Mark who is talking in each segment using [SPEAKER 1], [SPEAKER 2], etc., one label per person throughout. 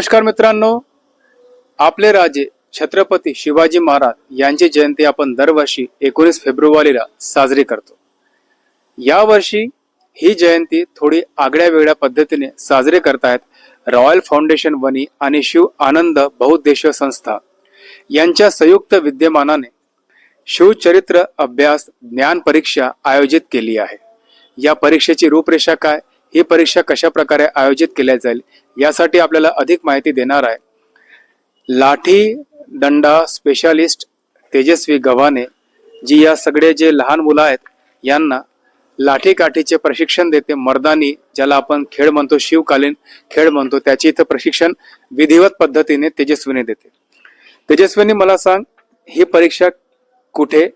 [SPEAKER 1] नमस्कार मित्रांनो. आपले राजे छत्रपती शिवाजी महाराज यांची जयंती आपण दरवर्षी एकोणीस फेब्रुवारीला साजरी करतो. यावर्षी ही जयंती थोडी आगळ्या वेगळ्या पद्धतीने साजरी करतायत रॉयल फाउंडेशन वनी आणि शिव आनंद बहुद्देशीय संस्था. यांच्या संयुक्त विद्यमानाने शिवचरित्र अभ्यास ज्ञान परीक्षा आयोजित केली आहे. या परीक्षेची रूपरेषा काय? ही परीक्षा कशा प्रकारे आयोजित केल्या जाईल यासाठी आपल्याला अधिक माहिती देणार आहे. लाठी दंडा स्पेशालिस्ट तेजस्वी गव्हाणे जी या सगळे जे लहान मुलं आहेत यांना लाठीकाठीचे प्रशिक्षण देते मर्दानी ज्याला आपण खेळ म्हणतो शिवकालीन खेळ म्हणतो त्याची इथं प्रशिक्षण विधिवत पद्धतीने तेजस्वीने देते. तेजस्वीने मला सांग ही परीक्षा कुठे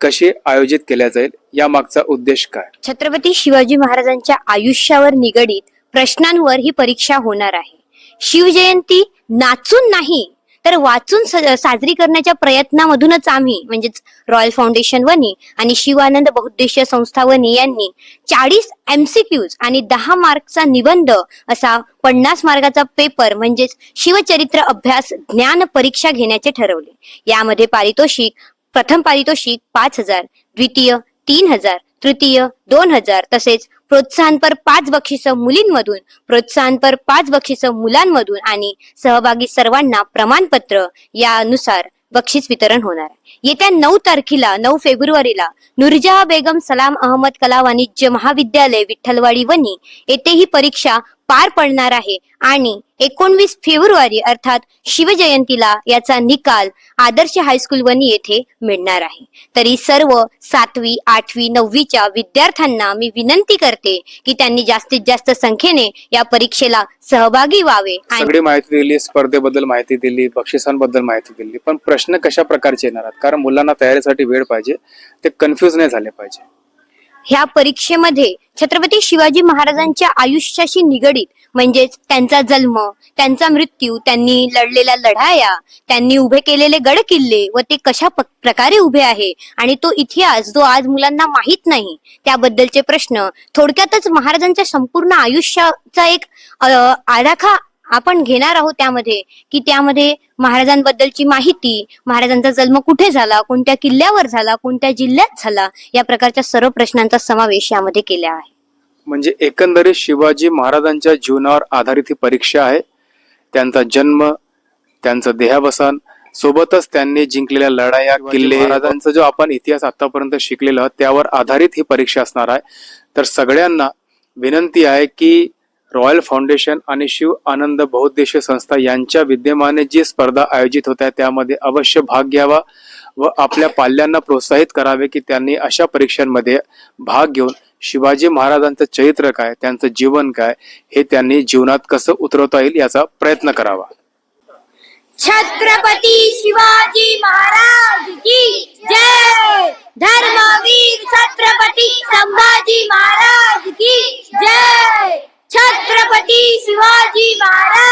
[SPEAKER 1] कसे आयोजित केल्या जाईल या मागचा उद्देश काय?
[SPEAKER 2] छत्रपती शिवाजी महाराजांच्या आयुष्यावर निगडीत प्रश्नांवर ही परीक्षा होणार आहे. शिवजयंती नाचून नाही तर वाचून साजरी करण्याच्या प्रयत्नामधूनच आम्ही म्हणजेच रॉयल फाउंडेशन वनी आणि शिवानंद बहुद्देशीय संस्था वनी यांनी चाळीस एमसीक्यूज आणि दहा मार्कचा निबंध असा पन्नास मार्गाचा पेपर म्हणजेच शिवचरित्र अभ्यास ज्ञान परीक्षा घेण्याचे ठरवले. यामध्ये पारितोषिक प्रथम पारितोषिक पाच हजार द्वितीय तीन हजार तृतीय दोन हजार तसेच प्रोत्साहनपर पाच बक्षिस मुलींमधून प्रोत्साहनपर पाच बक्षिस मुलांमधून आणि सहभागी सर्वांना प्रमाणपत्र यानुसार बक्षीस वितरण होणार येत्या नऊ तारखेला नऊ फेब्रुवारीला नुरजहा बेगम सलाम अहमद कला वाणिज्य महाविद्यालय विठ्ठलवाडी वनी येथे ही परीक्षा पार पडणार आहे. आणि एकोणवीस फेब्रुवारी अर्थात शिवजयंतीला याचा निकाल आदर्श हायस्कूल वनी येथे मिळणार आहे. तरी सर्व सातवी आठवी नववीच्या विद्यार्थ्यांना मी विनंती करते की त्यांनी जास्तीत जास्त संख्येने या परीक्षेला सहभागी व्हावे
[SPEAKER 1] सगळी माहिती दिली स्पर्धेबद्दल माहिती दिली बक्षिसांबद्दल माहिती दिली. पण प्रश्न कशा प्रकारचे येणार कारण मुलांना तयारीसाठी वेळ पाहिजे ते कन्फ्युज नाही झाले पाहिजे.
[SPEAKER 2] ह्या परीक्षेमध्ये छत्रपती शिवाजी महाराजांच्या आयुष्याशी निगडीत म्हणजेच त्यांचा जन्म त्यांचा मृत्यू त्यांनी लढलेल्या लढाया त्यांनी उभे केलेले गड किल्ले व ते कशा प्रकारे उभे आहे आणि तो इतिहास जो आज मुलांना माहीत नाही त्याबद्दलचे प्रश्न थोडक्यातच महाराजांच्या संपूर्ण आयुष्याचा एक आराखा आपण घेणार आहोत त्यामध्ये की त्यामध्ये महाराजांबद्दलची माहिती महाराजांचा जन्म कुठे झाला कोणत्या किल्ल्यावर झाला कोणत्या जिल्ह्यात झाला या प्रकारच्या सर्व प्रश्नांचा समावेश यामध्ये केला आहे.
[SPEAKER 1] म्हणजे एकंदरीत शिवाजी महाराजांच्या जीवनावर आधारित ही परीक्षा आहे. त्यांचा जन्म त्यांचं देहावसान सोबतच त्यांनी जिंकलेल्या लढाया किल्ले महाराजांचा जो आपण इतिहास आतापर्यंत शिकलेला त्यावर आधारित ही परीक्षा असणार आहे. तर सगळ्यांना विनंती आहे की रॉयल फाउंडेशन आणि शिव आनंद बहुद्देशीय संस्था यांच्या विद्यमाने जी स्पर्धा आयोजित होत्या त्यामध्ये अवश्य भाग घ्यावा व आपल्या पाल्यांना प्रोत्साहित करावे की त्यांनी अशा परीक्षांमध्ये भाग घेऊन शिवाजी महाराजांचं चरित्र काय त्यांचं जीवन काय हे त्यांनी जीवनात कसं उतरवता येईल याचा प्रयत्न करावा.
[SPEAKER 2] छत्रपती शिवाजी महाराज! 一百的